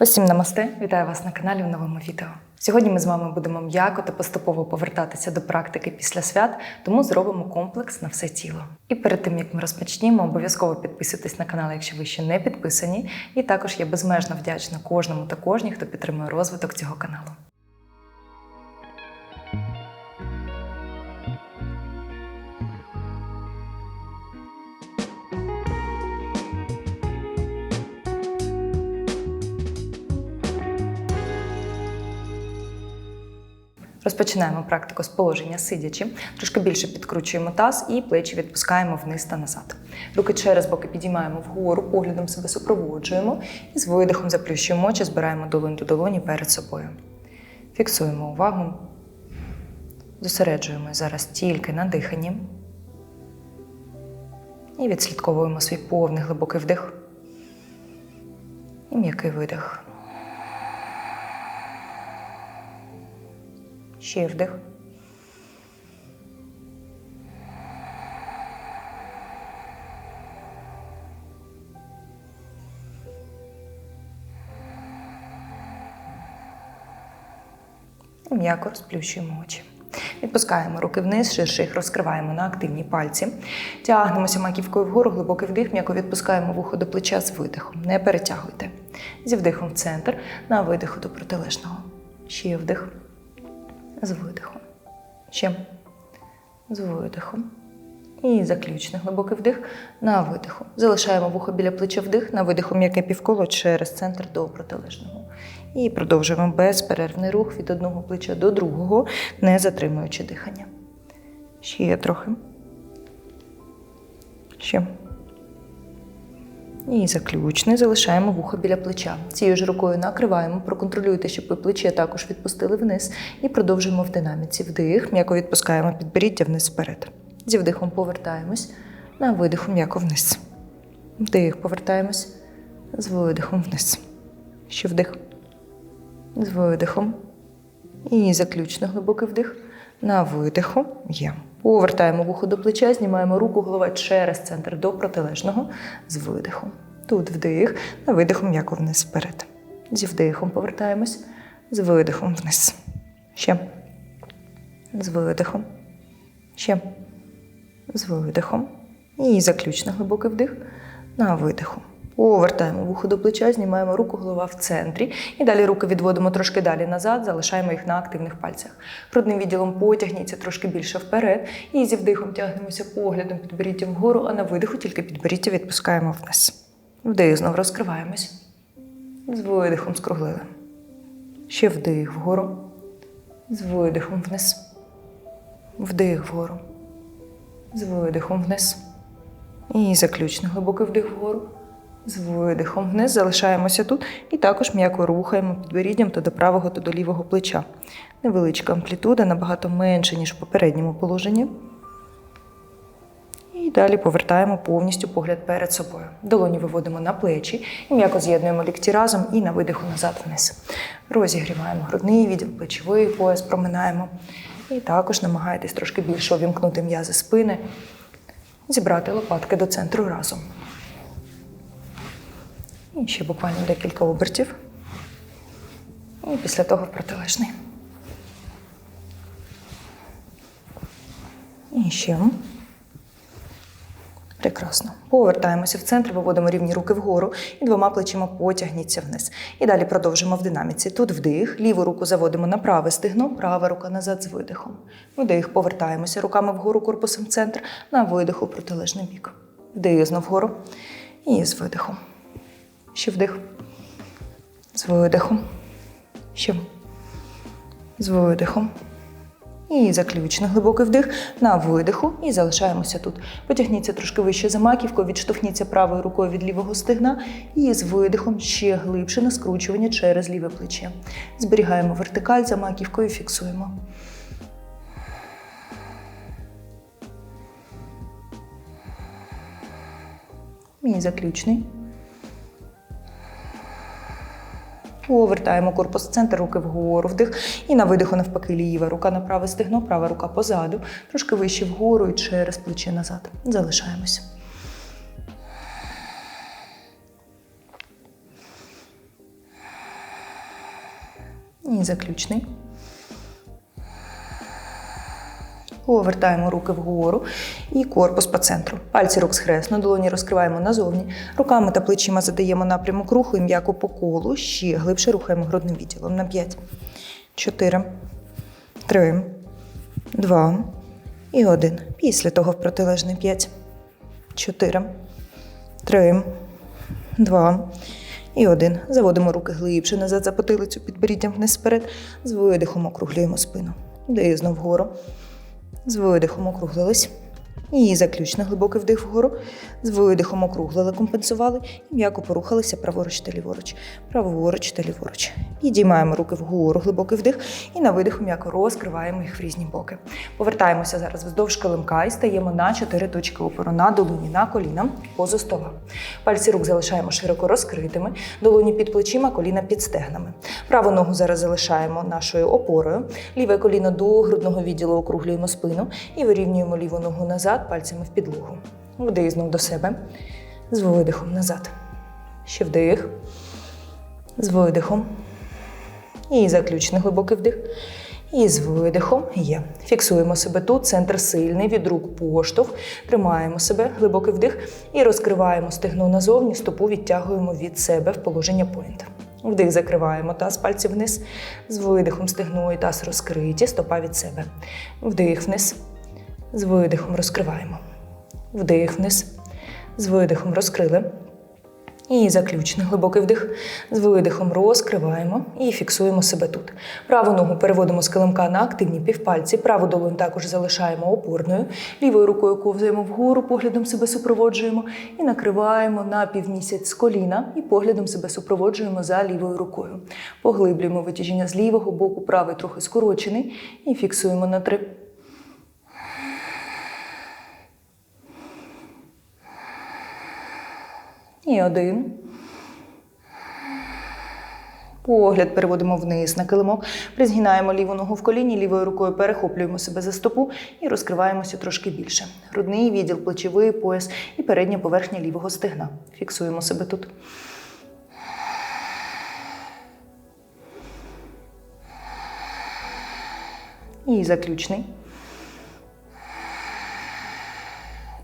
Усім намасте! Вітаю вас на каналі в новому відео. Сьогодні ми з вами будемо м'яко та поступово повертатися до практики після свят, тому зробимо комплекс на все тіло. І перед тим як ми розпочнімо, обов'язково підписуйтесь на канал, якщо ви ще не підписані. І також я безмежно вдячна кожному та кожній, хто підтримує розвиток цього каналу. Розпочинаємо практику з положення сидячи. Трошки більше підкручуємо таз і плечі відпускаємо вниз та назад. Руки через боки підіймаємо вгору, поглядом себе супроводжуємо і з видихом заплющуємо очі, збираємо долонь до долоні перед собою. Фіксуємо увагу. Зосереджуємо зараз тільки на диханні. І відслідковуємо свій повний глибокий вдих і м'який видих. Ще вдих. М'яко розплющуємо очі. Відпускаємо руки вниз, ширше їх розкриваємо на активні пальці. Тягнемося маківкою вгору, глибокий вдих, м'яко відпускаємо вухо до плеча з видихом. Не перетягуйте. Зі вдихом в центр, на видиху до протилежного. Ще вдих з видихом. Ще з видихом. І заключний глибокий вдих на видиху. Залишаємо вухо біля плеча вдих, на видиху м'яке півколо через центр до протилежного. І продовжуємо безперервний рух від одного плеча до другого, не затримуючи дихання. Ще трохи. Ще. І заключний залишаємо вухо біля плеча. Цією ж рукою накриваємо, проконтролюйте, щоб ви плече також відпустили вниз. І продовжуємо в динаміці. Вдих, м'яко відпускаємо підборіддя вниз вперед. Зі вдихом повертаємось, на видиху м'яко вниз. Вдих, повертаємось, з видихом вниз. Ще вдих. З видихом. І заключний глибокий вдих. На видиху є. Повертаємо вухо до плеча, знімаємо руку, голова через центр до протилежного з видихом. Тут вдих, на видиху м'яко вниз вперед. Зі вдихом повертаємось, з видихом вниз. Ще. З видихом. Ще. З видихом. І заключний глибокий вдих на видиху. Повертаємо вухо до плеча, знімаємо руку, голова в центрі. І далі руки відводимо трошки далі назад, залишаємо їх на активних пальцях. Грудним відділом потягніться трошки більше вперед. І зі вдихом тягнемося поглядом підборіддям вгору, а на видиху тільки підборіддя відпускаємо вниз. Вдих, знов розкриваємось. З видихом скруглили. Ще вдих вгору. З видихом вниз. Вдих вгору. З видихом вниз. І заключний глибокий вдих вгору. З видихом вниз залишаємося тут і також м'яко рухаємо підборіддям то до правого, то до лівого плеча. Невеличка амплітуда, набагато менше, ніж в попередньому положенні. І далі повертаємо повністю погляд перед собою. Долоні виводимо на плечі і м'яко з'єднуємо лікті разом і на видиху назад вниз. Розігріваємо грудний відділ, плечовий пояс, проминаємо. І також намагаєтесь трошки більше увімкнути м'язи спини, зібрати лопатки до центру разом. І ще буквально декілька обертів. І після того в протилежний. І ще. Прекрасно. Повертаємося в центр, виводимо рівні руки вгору і двома плечима потягніться вниз. І далі продовжимо в динаміці. Тут вдих, ліву руку заводимо на праве стегно, права рука назад з видихом. Вдих, повертаємося руками вгору корпусом центр, на видиху протилежний бік. Вдих знов вгору і з видихом. Ще вдих. З видихом. Ще. З видихом. І заключний глибокий вдих на видиху. І залишаємося тут. Потягніться трошки вище за маківку, відштовхніться правою рукою від лівого стегна. І з видихом ще глибше на скручування через ліве плече. Зберігаємо вертикаль за маківкою, фіксуємо. І заключний. Повертаємо корпус центр, руки вгору, вдих. І на видиху навпаки ліва рука на праве стегно, права рука позаду, трошки вище вгору і через плече назад. Залишаємося. І заключний. Повертаємо руки вгору і корпус по центру. Пальці рук схресно, долоні розкриваємо назовні. Руками та плечима задаємо напрямок руху і м'яко по колу. Ще глибше рухаємо грудним відділом на 5, 4, 3, 2 і 1. Після того в протилежний 5, 4, 3, 2 і 1. Заводимо руки глибше назад за потилицю, підборіддям вниз вперед. З видихом округлюємо спину. Вдих знов вгору. З видихом округлились. І заключно глибокий вдих вгору. З видихом округлили, компенсували і м'яко порухалися праворуч та ліворуч. Праворуч та ліворуч. Підіймаємо руки вгору, глибокий вдих, і на видиху м'яко розкриваємо їх в різні боки. Повертаємося зараз вздовж килимка і стаємо на чотири точки опору на долоні, на коліна, позу стола. Пальці рук залишаємо широко розкритими, долоні під плечима, коліна під стегнами. Праву ногу зараз залишаємо нашою опорою. Ліве коліно до грудного відділу округлюємо спину і вирівнюємо ліву ногу назад пальцями в підлогу. Вдих знов до себе. З видихом назад. Ще вдих. З видихом. І заключний глибокий вдих. І з видихом є. Фіксуємо себе тут, центр сильний, від рук поштовх. Тримаємо себе, глибокий вдих і розкриваємо стегно назовні, стопу відтягуємо від себе в положення поінт. Вдих закриваємо таз, пальці вниз. З видихом стегно і таз розкриті, стопа від себе. Вдих вниз. З видихом розкриваємо. Вдих вниз. З видихом розкрили. І заключний глибокий вдих. З видихом розкриваємо і фіксуємо себе тут. Праву ногу переводимо з килимка на активні півпальці. Праву долонь також залишаємо опорною. Лівою рукою ковзаємо вгору, поглядом себе супроводжуємо і накриваємо на півмісяць з коліна і поглядом себе супроводжуємо за лівою рукою. Поглиблюємо витяжіння з лівого боку, правий трохи скорочений і фіксуємо на три. І один. Погляд переводимо вниз на килимок, призгинаємо ліву ногу в коліні, лівою рукою перехоплюємо себе за стопу і розкриваємося трошки більше. Грудний відділ, плечовий пояс і передня поверхня лівого стегна. Фіксуємо себе тут. І заключний.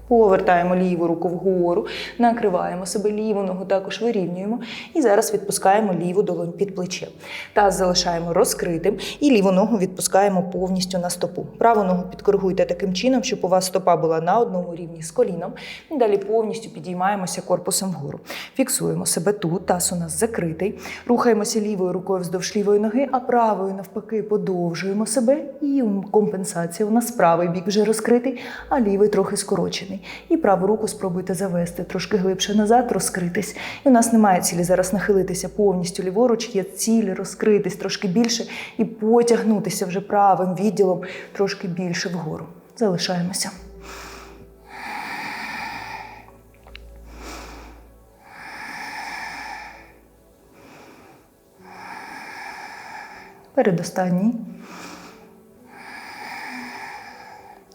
Повертаємо ліву руку вгору, накриваємо себе ліву ногу, також вирівнюємо. І зараз відпускаємо ліву долонь під плече. Таз залишаємо розкритим і ліву ногу відпускаємо повністю на стопу. Праву ногу підкоригуйте таким чином, щоб у вас стопа була на одному рівні з коліном. І далі повністю підіймаємося корпусом вгору. Фіксуємо себе тут, таз у нас закритий. Рухаємося лівою рукою вздовж лівої ноги, а правою навпаки подовжуємо себе. І компенсація у нас правий бік вже розкритий, а лівий трохи скорочений. І праву руку спробуйте завести трошки глибше назад, розкритись. І у нас немає цілі зараз нахилитися повністю ліворуч, є ціль розкритись трошки більше і потягнутися вже правим відділом трошки більше вгору. Залишаємося. Передостанній.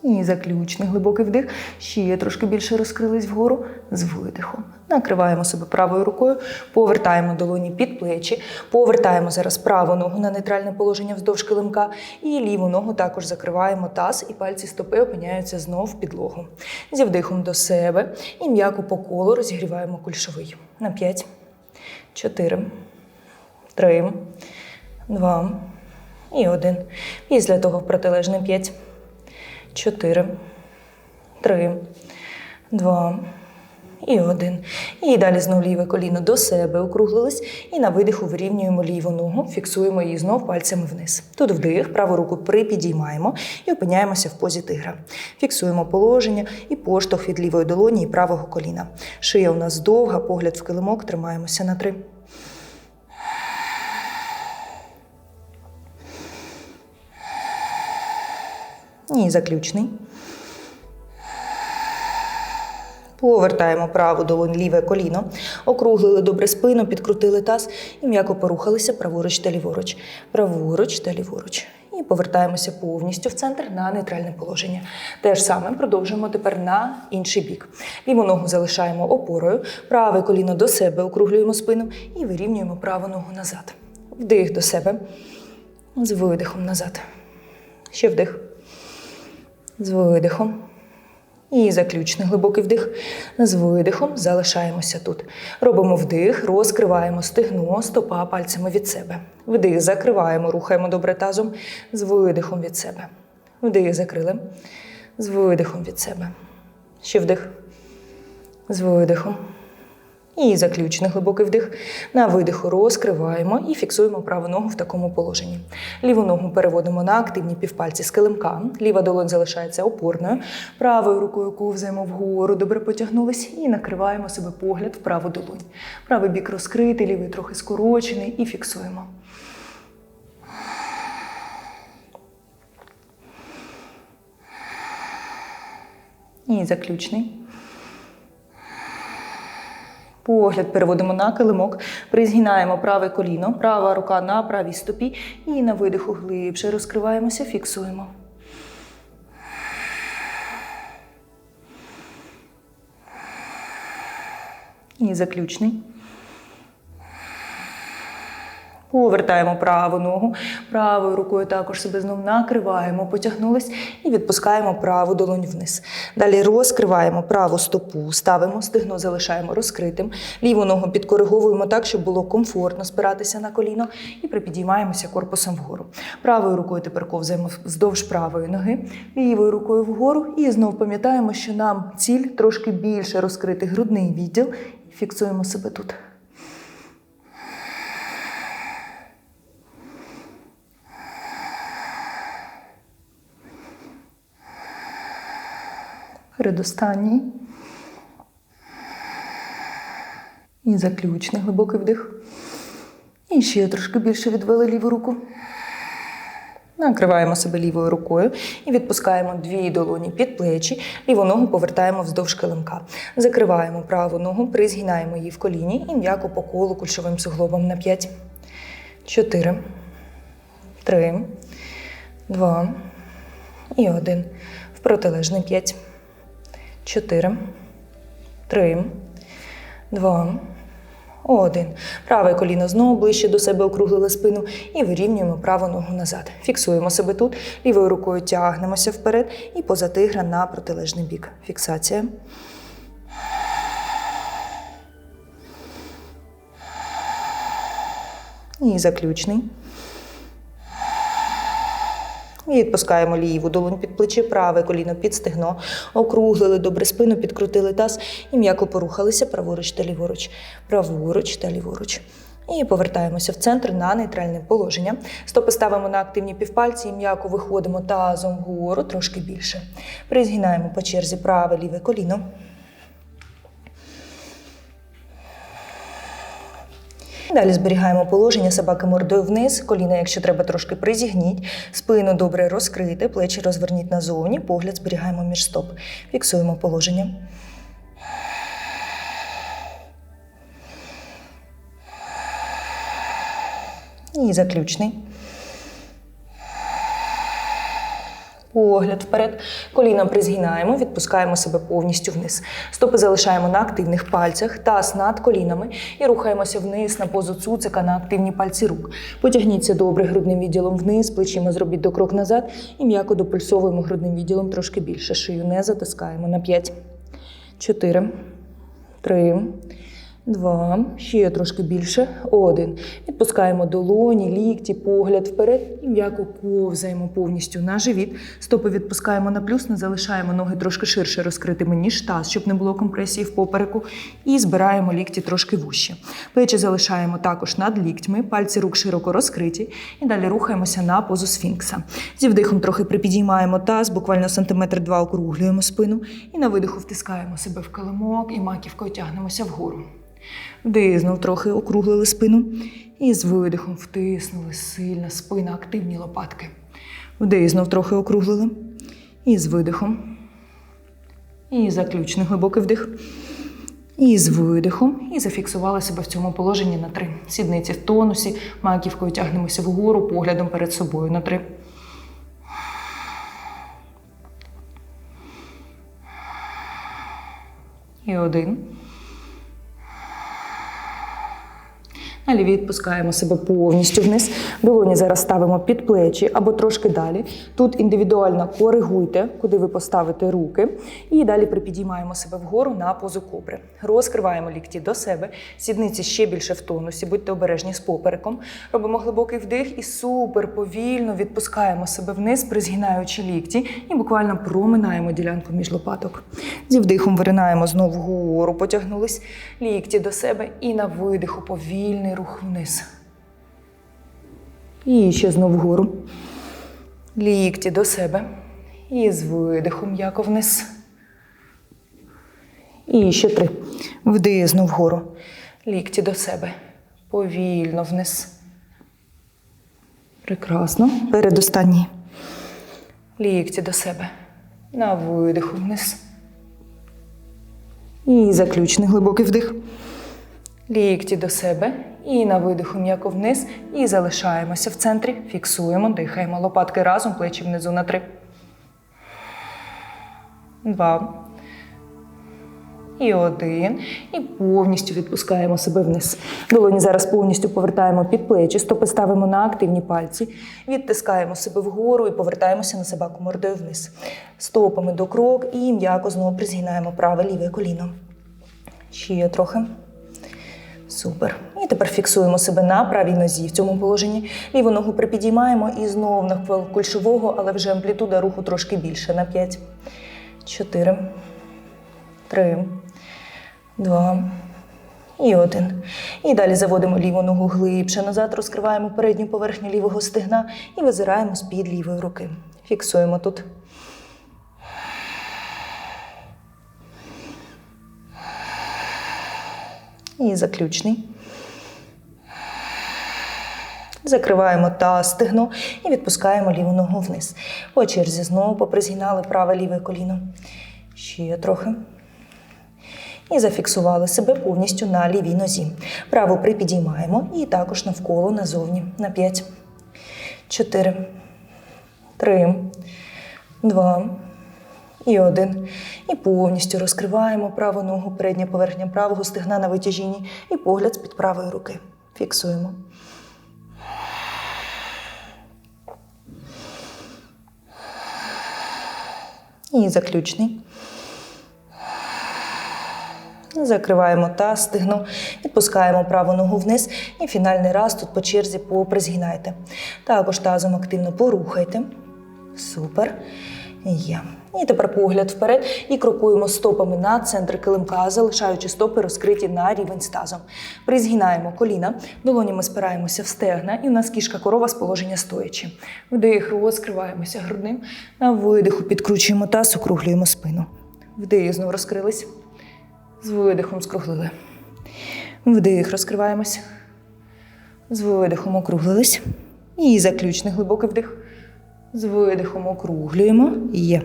І заключний глибокий вдих. Ще трошки більше розкрились вгору з видихом. Накриваємо себе правою рукою, повертаємо долоні під плечі, повертаємо зараз праву ногу на нейтральне положення вздовж килимка, і ліву ногу також закриваємо таз, і пальці стопи опиняються знов в підлогу. Зі вдихом до себе і м'яко по колу розігріваємо кульшовий. На 5, 4, 3, 2 і 1. Після того в протилежний 5. Чотири, три, два і один. І далі знов ліве коліно до себе округлились. І на видиху вирівнюємо ліву ногу, фіксуємо її знов пальцями вниз. Тут вдих, праву руку припідіймаємо і опиняємося в позі тигра. Фіксуємо положення і поштовх від лівої долоні і правого коліна. Шия у нас довга, погляд в килимок, тримаємося на три. І заключний. Повертаємо праву долонь, ліве коліно, округлили добре спину, підкрутили таз і м'яко порухалися праворуч та ліворуч. Праворуч та ліворуч. І повертаємося повністю в центр на нейтральне положення. Те ж саме продовжуємо тепер на інший бік. Ліву ногу залишаємо опорою, праве коліно до себе, округлюємо спину і вирівнюємо праву ногу назад. Вдих до себе. З видихом назад. Ще вдих. З видихом. І заключний глибокий вдих. З видихом залишаємося тут. Робимо вдих, розкриваємо стегно, стопа пальцями від себе. Вдих, закриваємо, рухаємо добре тазом з видихом від себе. Вдих, закрили. З видихом від себе. Ще вдих. З видихом. І заключний глибокий вдих. На видиху розкриваємо і фіксуємо праву ногу в такому положенні. Ліву ногу переводимо на активні півпальці з килимка. Ліва долонь залишається опорною. Правою рукою ковзаємо вгору, добре потягнулись і накриваємо себе погляд в праву долонь. Правий бік розкритий, лівий трохи скорочений і фіксуємо. І заключний. Погляд переводимо на килимок, призгинаємо праве коліно, права рука на правій стопі і на видиху глибше розкриваємося, фіксуємо. І заключний. Повертаємо праву ногу, правою рукою також себе знову накриваємо, потягнулись і відпускаємо праву долонь вниз. Далі розкриваємо праву стопу, ставимо, стегно залишаємо розкритим. Ліву ногу підкориговуємо так, щоб було комфортно спиратися на коліно, і припідіймаємося корпусом вгору. Правою рукою тепер ковзаємо вздовж правої ноги, лівою рукою вгору. І знову пам'ятаємо, що нам ціль трошки більше розкрити грудний відділ. Фіксуємо себе тут. Передостанній. І заключний глибокий вдих. І ще трошки більше відвели ліву руку. Накриваємо себе лівою рукою і відпускаємо дві долоні під плечі, ліву ногу повертаємо вздовж килимка. Закриваємо праву ногу, призгинаємо її в коліні і м'яко по колу кульшовим суглобом на 5, 4, 3, 2 і 1. В протилежний 5. Чотири, три, два, один. Праве коліно знову ближче до себе округлили спину і вирівнюємо праву ногу назад. Фіксуємо себе тут, лівою рукою тягнемося вперед і поза тигра на протилежний бік. Фіксація. І заключний. І відпускаємо ліву долонь під плече, праве коліно під стегно, округлили добре спину, підкрутили таз і м'яко порухалися праворуч та ліворуч, праворуч та ліворуч. І повертаємося в центр на нейтральне положення. Стопи ставимо на активні півпальці і м'яко виходимо тазом вгору трошки більше. Призгинаємо по черзі праве ліве коліно. Далі зберігаємо положення собаки мордою вниз, коліна, якщо треба, трошки призігніть, спину добре розкрити, плечі розверніть назовні, погляд зберігаємо між стоп. Фіксуємо положення. І заключний. Погляд вперед, коліна призгинаємо, відпускаємо себе повністю вниз. Стопи залишаємо на активних пальцях, таз над колінами і рухаємося вниз на позу цуцика на активні пальці рук. Потягніться добре грудним відділом вниз, плечима зробіть до крок назад і м'яко допульсовуємо грудним відділом трошки більше. Шию не затискаємо на 5, 4, 3, Два, ще трошки більше. Один. Відпускаємо долоні, лікті, погляд вперед і м'яко ковзаємо повністю на живіт. Стопи відпускаємо на плюс, не залишаємо ноги трошки ширше розкритими, ніж таз, щоб не було компресії в попереку. І збираємо лікті трошки вужче. Плечі залишаємо також над ліктьми, пальці рук широко розкриті. І далі рухаємося на позу сфінкса. Зі вдихом трохи припідіймаємо таз, буквально сантиметр два округлюємо спину. І на видиху втискаємо себе в килимок і маківкою тягнемося вгору. Вдих, знов трохи округлили спину. І з видихом втиснули сильно спина, активні лопатки. Вдих, знов трохи округлили. І з видихом. І заключний глибокий вдих. І з видихом. І зафіксували себе в цьому положенні на три. Сідниці в тонусі, маківкою тягнемося вгору, поглядом перед собою на три. І один. Далі відпускаємо себе повністю вниз. Долоні зараз ставимо під плечі або трошки далі. Тут індивідуально коригуйте, куди ви поставите руки. І далі припідіймаємо себе вгору на позу кобри. Розкриваємо лікті до себе, сідниці ще більше в тонусі, будьте обережні з попереком. Робимо глибокий вдих і супер повільно відпускаємо себе вниз, призгинаючи лікті, і буквально проминаємо ділянку між лопаток. Зі вдихом виринаємо знову вгору, потягнулись лікті до себе і на видиху повільний рух вниз. І ще знову вгору. Лікті до себе. І з видихом м'яко вниз. І ще три. Вдих знов вгору. Лікті до себе. Повільно вниз. Прекрасно. Передостанній. Лікті до себе. На видиху вниз. І заключний глибокий вдих. Лікті до себе. І на видиху м'яко вниз. І залишаємося в центрі. Фіксуємо, дихаємо. Лопатки разом, плечі внизу на три. Два. І один. І повністю відпускаємо себе вниз. Долоні зараз повністю повертаємо під плечі, стопи ставимо на активні пальці, відтискаємо себе вгору і повертаємося на собаку мордою вниз. Стопами до крок і м'яко знову призгинаємо праве ліве коліно. Ще трохи. Супер. І тепер фіксуємо себе на правій нозі в цьому положенні. Ліву ногу припідіймаємо і знову навколо кульшового, але вже амплітуда руху трошки більше на 5. 4, 3, 2 і 1. І далі заводимо ліву ногу глибше назад, розкриваємо передню поверхню лівого стегна і визираємо з-під лівої руки. Фіксуємо тут. І заключний. Закриваємо та стегно і відпускаємо ліву ногу вниз. По черзі знову попризгинали праве ліве коліно. Ще трохи. І зафіксували себе повністю на лівій нозі. Праву припідіймаємо і також навколо назовні. На 5, 4, 3, 2 і 1. І повністю розкриваємо праву ногу, передня поверхня правого стегна на витяжінні і погляд з-під правої руки. Фіксуємо. І заключний. Закриваємо таз, стегно, відпускаємо праву ногу вниз і фінальний раз тут по черзі попризгинайте. Також тазом активно порухайте. Супер. Є. І тепер погляд вперед і крокуємо стопами на центр килимка, залишаючи стопи розкриті на рівень з тазом. Призгинаємо коліна, долонями спираємося в стегна, і у нас кішка корова з положення стоячи. Вдих, розкриваємося грудним. На видиху підкручуємо таз, округлюємо спину. Вдих, знову розкрились. З видихом скруглили. Вдих, розкриваємось. З видихом округлились. І заключний глибокий вдих. З видихом округлюємо. Є.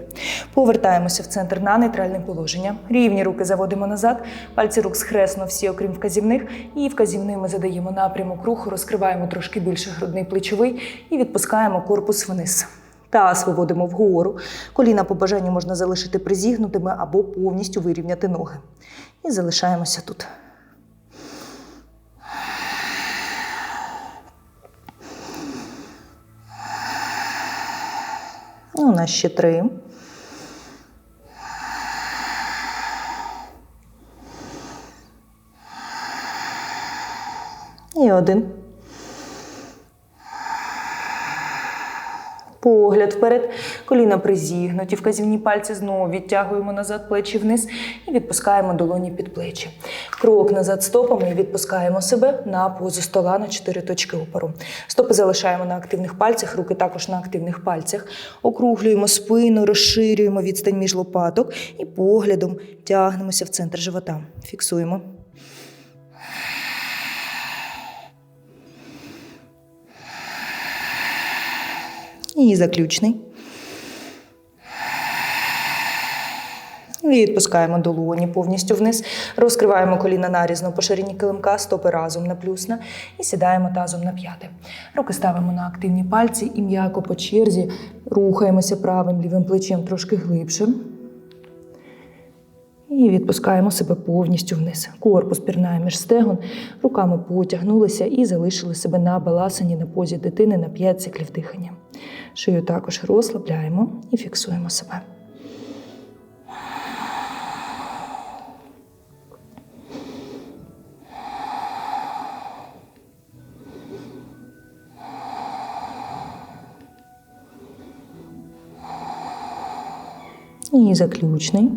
Повертаємося в центр на нейтральне положення. Рівні руки заводимо назад. Пальці рук схресно всі, окрім вказівних. І вказівними задаємо напрямок руху, розкриваємо трошки більше грудний плечовий і відпускаємо корпус вниз. Таз виводимо вгору. Коліна по бажанню можна залишити призігнутими або повністю вирівняти ноги. І залишаємося тут. У нас ще три. І один. Погляд вперед, коліна призігнуті, вказівні пальці знову відтягуємо назад плечі вниз і відпускаємо долоні під плечі. Крок назад стопами і відпускаємо себе на позу стола на 4 точки опору. Стопи залишаємо на активних пальцях, руки також на активних пальцях. Округлюємо спину, розширюємо відстань між лопаток і поглядом тягнемося в центр живота. Фіксуємо. І заключний. Відпускаємо долоні повністю вниз, розкриваємо коліна нарізно по ширині килимка, стопи разом на плюсна і сідаємо тазом на п'яти. Руки ставимо на активні пальці і м'яко по черзі рухаємося правим лівим плечем трошки глибше. І відпускаємо себе повністю вниз. Корпус пірнає між стегон, руками потягнулися і залишили себе на баласані на позі дитини на 5 циклів дихання. Шию також розслабляємо і фіксуємо себе. І заключний.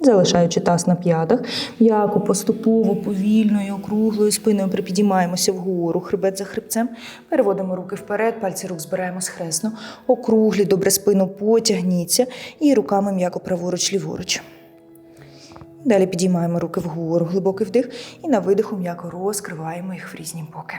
Залишаючи таз на п'ятах, м'яко, поступово, повільною, округлою спиною припідіймаємося вгору, хребет за хребцем, переводимо руки вперед, пальці рук збираємо схресно, округлі, добре спину потягніться і руками м'яко праворуч, ліворуч. Далі підіймаємо руки вгору, глибокий вдих, і на видиху м'яко розкриваємо їх в різні боки.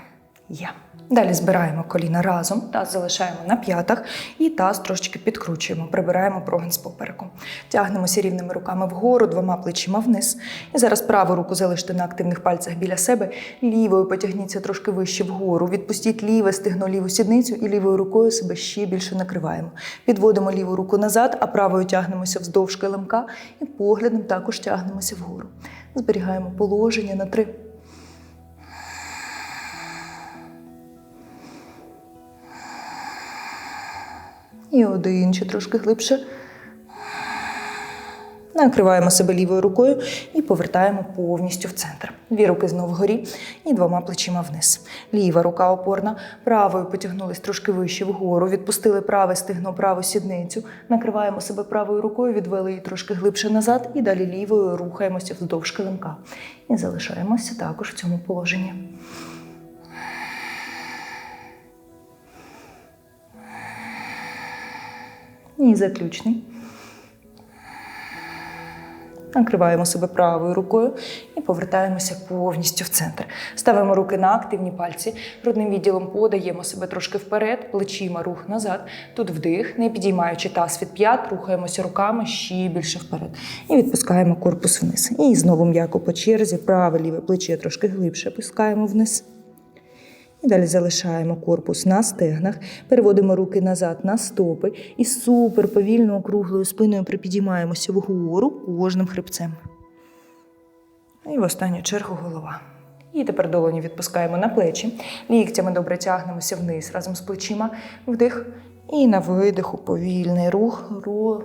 Є. Далі збираємо коліна разом, таз залишаємо на п'ятах і таз трошечки підкручуємо, прибираємо прогин з попереку. Тягнемося рівними руками вгору, двома плечима вниз. І зараз праву руку залиште на активних пальцях біля себе, лівою потягніться трошки вище вгору. Відпустіть ліве стегно, ліву сідницю і лівою рукою себе ще більше накриваємо. Підводимо ліву руку назад, а правою тягнемося вздовж килимка і поглядом також тягнемося вгору. Зберігаємо положення на три. І один, ще трошки глибше. Накриваємо себе лівою рукою і повертаємо повністю в центр. Дві руки знову вгорі і двома плечима вниз. Ліва рука опорна, правою потягнулись трошки вище вгору, відпустили праве стегно, праву сідницю. Накриваємо себе правою рукою, відвели її трошки глибше назад і далі лівою рухаємося вздовж килимка. І залишаємося також в цьому положенні. І заключний. Накриваємо себе правою рукою і повертаємося повністю в центр. Ставимо руки на активні пальці, грудним відділом подаємо себе трошки вперед, плечима рух назад. Тут вдих, не підіймаючи таз від п'ят, рухаємося руками ще більше вперед. І відпускаємо корпус вниз. І знову м'яко по черзі, праве ліве плече трошки глибше опускаємо вниз. Далі залишаємо корпус на стегнах, переводимо руки назад на стопи і супер повільно округлою спиною припідіймаємося вгору кожним хребцем. І в останню чергу голова. І тепер долоні відпускаємо на плечі. Ліктями добре тягнемося вниз разом з плечима. Вдих. І на видиху повільний рух. Ро...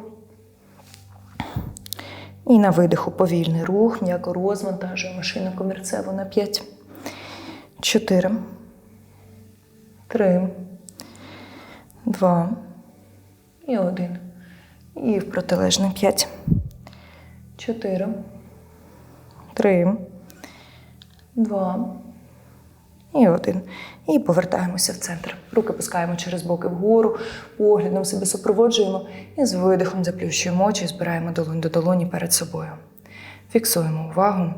І на видиху повільний рух. М'яко розвантажуємо шийно комірцеву на 5. 4. Три, два і один. І в протилежне п'ять. Чотири. Три. Два. І один. І повертаємося в центр. Руки пускаємо через боки вгору, поглядом себе супроводжуємо і з видихом заплющуємо очі, збираємо долонь до долоні перед собою. Фіксуємо увагу.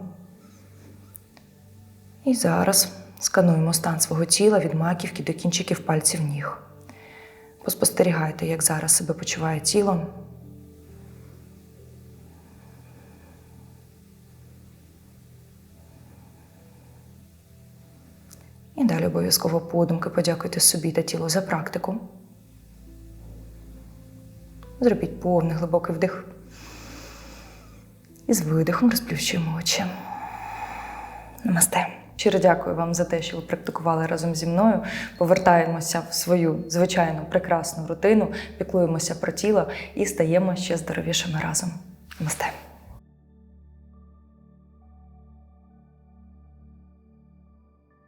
І зараз скануємо стан свого тіла від маківки до кінчиків пальців ніг. Поспостерігайте, як зараз себе почуває тіло. І далі обов'язково подумки подякуйте собі та тілу за практику. Зробіть повний глибокий вдих. І з видихом розплющуємо очі. Намасте. Щиро дякую вам за те, що ви практикували разом зі мною. Повертаємося в свою звичайну прекрасну рутину, піклуємося про тіло і стаємо ще здоровішими разом. Намасте.